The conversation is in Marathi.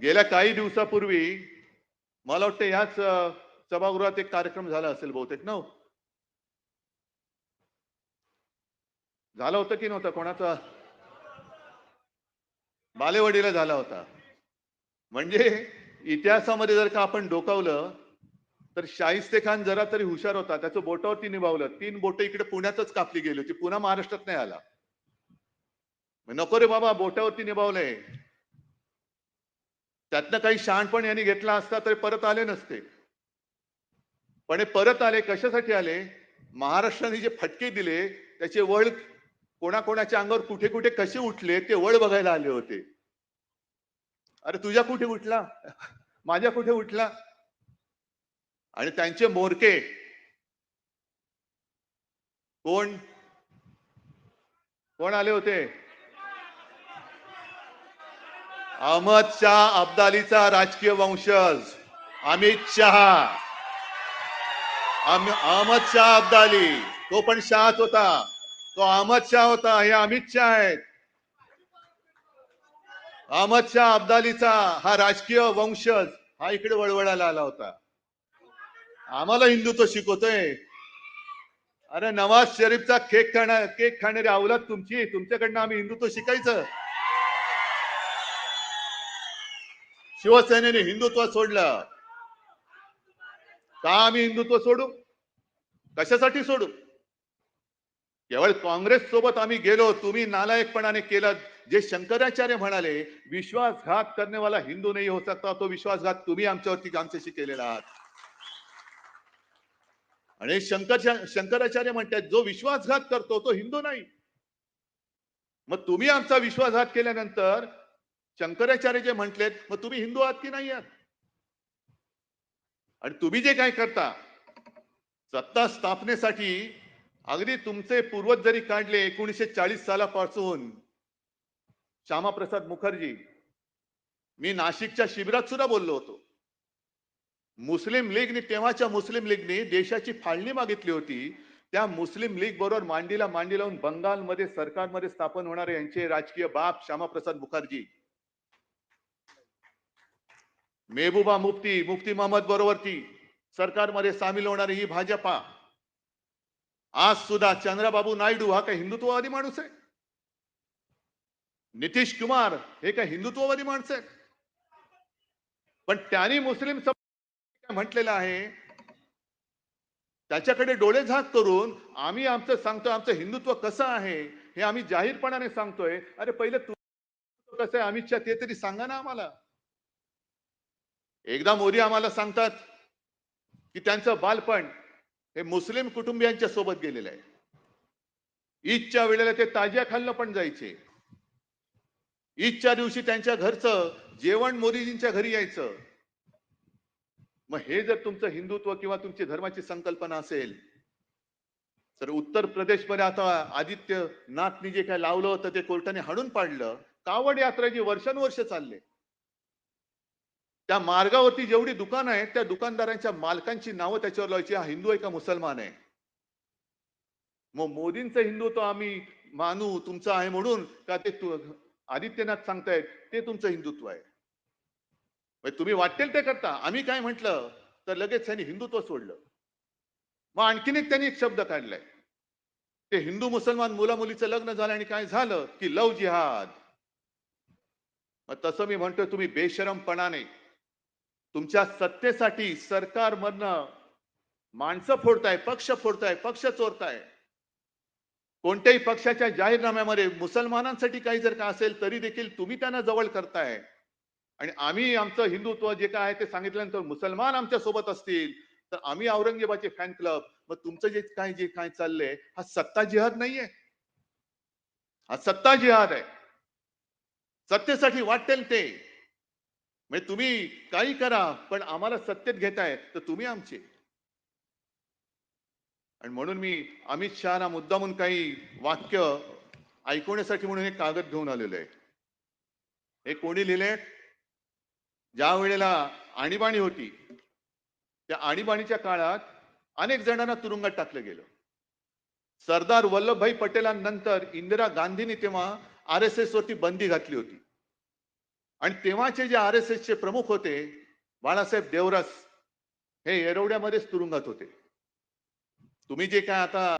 गेल्या काही दिवसापूर्वी मला वाटतं ह्याच सभागृहात एक कार्यक्रम झाला असेल बहुतेक ना झालं होतं की नव्हतं कोणाचा? बालेवाडीला झाला होता. म्हणजे इतिहासामध्ये जर का आपण डोकावलं तर शाहिस्ते खान जरा तरी हुशार होता. त्याचं बोटावरती निभावलं. तीन बोट इकडे पुण्यातच कापली गेली होती. पुन्हा महाराष्ट्रात नाही आला. नको रे बाबा बोटावरती निभावलंय. त्यातनं काही शहाणपण यांनी घेतला असता तरी परत आले नसते. पण हे परत आले कशासाठी आले? महाराष्ट्राने जे फटके दिले त्याचे वळ कोणाकोणाच्या अंगावर कुठे कुठे कसे उठले ते वळ बघायला आले होते. अरे तुझ्या कुठे उठला? माझ्या कुठे उठला? आणि त्यांचे मोरके. कोण? कोण आले होते? अहमद शाह अब्दालीचा राजकीय वंशज अमित शहा. अहमद शाह अब्दाली तो पण शहाच होता. तो अहमद शाह होता हे अमित शाह आहेत. अहमद शाह अब्दालीचा हा राजकीय वंशज हा इकडे वळवळायला आला होता. आम्हाला हिंदुत्व शिकवतोय. अरे नवाज शरीफचा केक खाणार केक खाणारी अवलाद तुमची तुमच्याकडनं आम्ही हिंदुत्व शिकायचं. शिवसेनेने हिंदुत्व सोडलं. का आम्ही हिंदुत्व सोडू? कशासाठी सोडू? केवळ काँग्रेस सोबत आम्ही गेलो तुम्ही नालायकपणाने केलं. जे शंकराचार्य म्हणाले विश्वासघात करण्यावाला हिंदू नाही हो सकता तो विश्वासघात तुम्ही आमच्यावरती आमच्याशी केलेला आहात. आणि शंकर शंकराचार्य म्हणतात जो विश्वासघात करतो तो हिंदू नाही. मग तुम्ही आमचा विश्वासघात केल्यानंतर शंकराचार्य जे म्हटलेत मग तुम्ही हिंदू आहात की नाही आहात? आणि तुम्ही जे काय करता सत्ता स्थापनेसाठी अगदी तुमचे पूर्वज जरी काढले एकोणीसशे चाळीस सालापासून. श्यामाप्रसाद मुखर्जी मी नाशिकच्या शिबिरात सुद्धा बोललो होतो. मुस्लिम लीगने तेव्हाच्या मुस्लिम लीगने देशाची फाळणी मागितली होती. त्या मुस्लिम लीग बरोबर मांडीला मांडी लावून बंगालमध्ये सरकारमध्ये स्थापन होणारे यांचे राजकीय बाप श्यामाप्रसाद मुखर्जी. मेहबूबा मुफ्ती मुफ्ती मोहम्मद बरोबरची सरकारमध्ये सामील होणारी ही भाजपा. आज सुद्धा चंद्रबाबू नायडू हा काय हिंदुत्ववादी माणूस आहे. नितीश कुमार हे काय हिंदुत्ववादी माणसं आहेत. पण त्यांनी मुस्लिम समाज म्हटलेलं आहे? त्याच्याकडे डोळे झाक करून आम्ही आमचं सांगतोय आमचं हिंदुत्व कसं आहे हे आम्ही जाहीरपणाने सांगतोय. अरे पहिले तू कसं आहे? आम्ही ते तरी सांगा ना आम्हाला. एकदा मोदी आम्हाला सांगतात की त्यांचं बालपण हे मुस्लिम कुटुंबियांच्या सोबत गेलेलं आहे. ईदच्या वेळेला ते ताज्या खाल्लं पण जायचे. ईदच्या दिवशी त्यांच्या घरचं जेवण मोदीजींच्या घरी यायचं. मग हे जर तुमचं हिंदुत्व किंवा तुमची धर्माची संकल्पना असेल तर उत्तर प्रदेशमध्ये आता आदित्य नाथनी जे काय लावलं होतं ते कोर्टाने हाणून पाडलं. कावड यात्रा जी वर्षानुवर्ष चालले त्या मार्गावरती जेवढी दुकानं आहेत त्या दुकानदारांच्या मालकांची नावं त्याच्यावर लावायची. हा हिंदू आहे का मुसलमान आहे? मग मोदींचं हिंदुत्व आम्ही मानू तुमचं आहे म्हणून का ते आदित्यनाथ सांगतायत ते तुमचं हिंदुत्व आहे. म्हणजे तुम्ही वाटेल ते करता. आम्ही काय म्हटलं तर लगेच त्यांनी हिंदुत्व सोडलं. मग आणखीन एक त्यांनी एक शब्द काढलाय. ते हिंदू मुसलमान मुला मुलीचं लग्न झालं आणि काय झालं? की लव जिहाद. मग तसं मी म्हणतोय तुम्ही बेशरमपणाने तुमच्या सत्तेसाठी सरकारमधनं माणसं फोडताय पक्ष फोडताय पक्ष चोरताय. कोणत्याही पक्षाच्या जाहीरनाम्यामध्ये मुसलमानांसाठी काही जर का असेल तरी देखील तुम्ही त्यांना जवळ करताय. आणि आम्ही आमचं हिंदुत्व जे काय आहे ते सांगितल्यानंतर मुसलमान आमच्यासोबत असतील तर आम्ही औरंगजेबाचे फॅन क्लब मग तुमचं जे काय जे काय चाललंय हा सत्ता जिहाद नाहीये. हा सत्ता जिहाद आहे. सत्तेसाठी वाटेल ते. म्हणजे तुम्ही काही करा पण आम्हाला सत्तेत घेताय तर तुम्ही आमचे. आणि म्हणून मी अमित शहाना मुद्दामून काही वाक्य ऐकवण्यासाठी म्हणून हे कागद घेऊन आलेलो आहे. हे कोणी लिहिले ज्या वेळेला आणीबाणी होती त्या आणीबाणीच्या काळात अनेक जणांना तुरुंगात टाकलं गेलं. सरदार वल्लभभाई पटेलांनंतर इंदिरा गांधींनी तेव्हा आर एस एस वरती बंदी घातली होती. आणि तेव्हाचे जे आर एस एसचे प्रमुख होते बाळासाहेब देवरस हे येरवड्यामध्येच तुरुंगात होते. तुम्ही जे काय आता